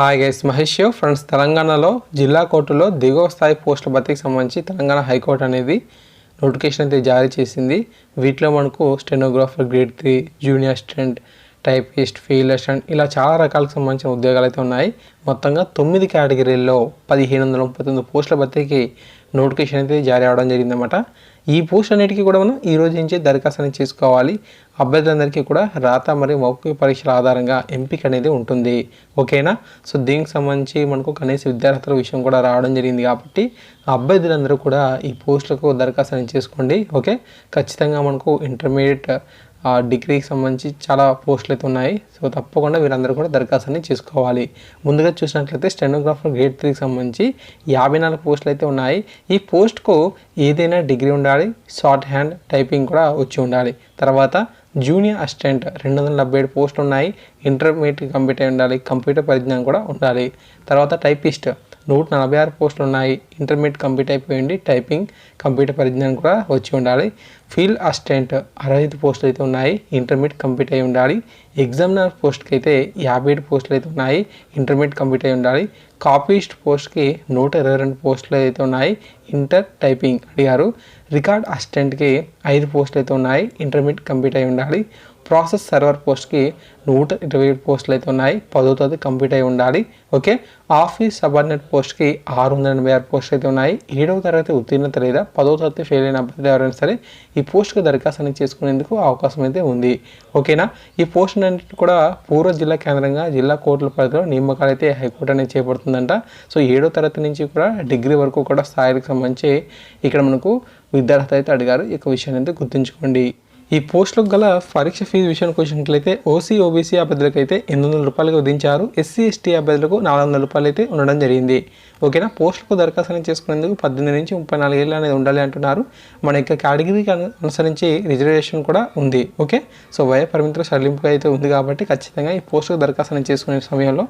Hi guys Mahesh friends తెలంగాణలో జిల్లా కోర్టులో దిగువ స్థాయి పోస్టుల భర్తీకి సంబంధించి తెలంగాణ హైకోర్టు అనేది నోటిఫికేషన్ అయితే జారీ చేసింది. వీటిలో మనకు stenographer grade three junior assistant typist field assistant ఇలా చాలా రకాలకు సంబంధించిన ఉద్యోగాలు అయితే ఉన్నాయి. మొత్తంగా తొమ్మిది కేటగిరీల్లో పదిహేను వందల ముప్పై తొమ్మిది పోస్టుల భర్తీకి నోటిఫికేషన్ అయితే జారీ అవడం జరిగిందన్నమాట. ఈ పోస్ట్ అన్నిటికీ కూడా మనం ఈ రోజు నుంచే దరఖాస్తు అనేది చేసుకోవాలి. అభ్యర్థులందరికీ కూడా రాత మరియు మౌఖిక పరీక్షల ఆధారంగా ఎంపిక అనేది ఉంటుంది. ఓకేనా? సో దీనికి సంబంధించి మనకు కనీస విద్యార్థుల విషయం కూడా రావడం జరిగింది కాబట్టి అభ్యర్థులందరూ కూడా ఈ పోస్టులకు దరఖాస్తు అనేది చేసుకోండి. ఓకే? ఖచ్చితంగా మనకు ఇంటర్మీడియట్ ఆ డిగ్రీకి సంబంధించి చాలా పోస్టులు అయితే ఉన్నాయి. సో తప్పకుండా వీరందరూ కూడా దరఖాస్తుని చేసుకోవాలి. ముందుగా చూసినట్లయితే స్టెనోగ్రాఫర్ గ్రేడ్ త్రీకి సంబంధించి యాభై నాలుగు పోస్టులు అయితే ఉన్నాయి. ఈ పోస్ట్కు ఏదైనా డిగ్రీ ఉండాలి షార్ట్ హ్యాండ్ టైపింగ్ కూడా వచ్చి ఉండాలి. తర్వాత జూనియర్ అసిస్టెంట్ రెండు వందల డెబ్బై ఏడు పోస్టులు ఉన్నాయి. ఇంటర్మీడియట్ కంప్యూటర్ ఉండాలి కంప్యూటర్ పరిజ్ఞానం కూడా ఉండాలి. తర్వాత టైపిస్ట్ నూట నలభై ఆరు పోస్టులు ఉన్నాయి. ఇంటర్మీడియట్ కంప్లీట్ అయిపోయింది. టైపింగ్ కంప్యూటర్ పరిజ్ఞానం కూడా వచ్చి ఉండాలి. ఫీల్డ్ అసిస్టెంట్ అరవై ఐదు పోస్టులు అయితే ఉన్నాయి. ఇంటర్మీడియట్ కంప్లీట్ అయి ఉండాలి. ఎగ్జామినర్ పోస్ట్కి అయితే యాభై ఏడు పోస్టులు అయితే ఉన్నాయి. ఇంటర్మీడియట్ కంప్లీట్ అయి ఉండాలి. కాపీస్ట్ పోస్ట్కి నూట ఇరవై రెండు పోస్టులు అయితే ఉన్నాయి. ఇంటర్ టైపింగ్ అడిగారు. రికార్డ్ అసిస్టెంట్కి ఐదు పోస్టులు అయితే ఉన్నాయి. ఇంటర్మీడియట్ కంప్లీట్ అయి ఉండాలి. ప్రాసెస్ సర్వర్ పోస్ట్కి నూట ఇరవై ఏడు పోస్టులు అయితే ఉన్నాయి. పదో తరగతి కంప్లీట్ అయి ఉండాలి. ఓకే? ఆఫీస్ సబార్డినేట్ పోస్ట్కి ఆరు వందల ఎనభై ఆరు పోస్టులు అయితే ఉన్నాయి. ఏడవ తరగతి ఉత్తీర్ణత లేదా పదో తరగతి ఫెయిల్ అయిన అభ్యర్థి ఎవరైనా సరే ఈ పోస్ట్కి దరఖాస్తు అనేది చేసుకునేందుకు అవకాశం అయితే ఉంది. ఓకేనా? ఈ పోస్ట్ అన్నింటి కూడా పూర్వ జిల్లా కేంద్రంగా జిల్లా కోర్టుల పరిధిలో నియామకాలు అయితే హైకోర్టు అనేది చేపడుతుందంట. సో ఏడో తరగతి నుంచి కూడా డిగ్రీ వరకు కూడా స్థాయిలకు సంబంధించి ఇక్కడ మనకు విద్యార్థులు అయితే అడిగారు. ఈ యొక్క విషయాన్ని అయితే గుర్తుంచుకోండి. ఈ పోస్టులకు గల పరీక్ష ఫీజు విషయానికి వచ్చినట్లయితే ఓసీ ఓబీసీ అభ్యర్థులకు అయితే ఎనిమిది వందల రూపాయలుగా విధించారు. ఎస్సీ ఎస్టీ అభ్యర్థులకు నాలుగు వందల రూపాయలు అయితే ఉండడం జరిగింది. ఓకేనా? పోస్టులకు దరఖాస్తు చేసుకునేందుకు పద్దెనిమిది నుంచి ముప్పై నాలుగు ఏళ్ళు అనేది ఉండాలి అంటున్నారు. మన యొక్క కేటగిరీకి అనుసరించి రిజర్వేషన్ కూడా ఉంది. ఓకే? సో వయ పరిమితుల సడలింపు అయితే ఉంది కాబట్టి ఖచ్చితంగా ఈ పోస్టుకు దరఖాస్తు చేసుకునే సమయంలో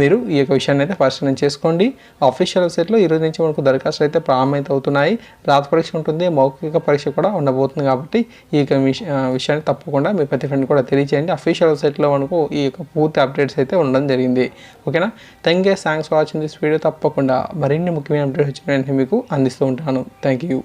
మీరు ఈ యొక్క విషయాన్ని అయితే పరిశీలన చేసుకోండి. అఫీషియల్ వెబ్సైట్లో ఈ రోజు నుంచి మనకు దరఖాస్తులు అయితే ప్రారంభమైతే అవుతున్నాయి. రాత పరీక్ష ఉంటుంది మౌఖిక పరీక్ష కూడా ఉండబోతుంది కాబట్టి ఈ యొక్క విష- విషయాన్ని తప్పకుండా మీ ప్రతి ఫ్రెండ్ కూడా తెలియచేయండి. అఫీషియల్ వెబ్సైట్లో మనకు ఈ యొక్క పూర్తి అప్డేట్స్ అయితే ఉండడం జరిగింది. ఓకేనా? Thank you thanks for watching this video తప్పకుండా మరిన్ని ముఖ్యమైన అప్డేట్స్ వచ్చిన వెంటనే మీకు అందిస్తూ ఉంటాను. Thank you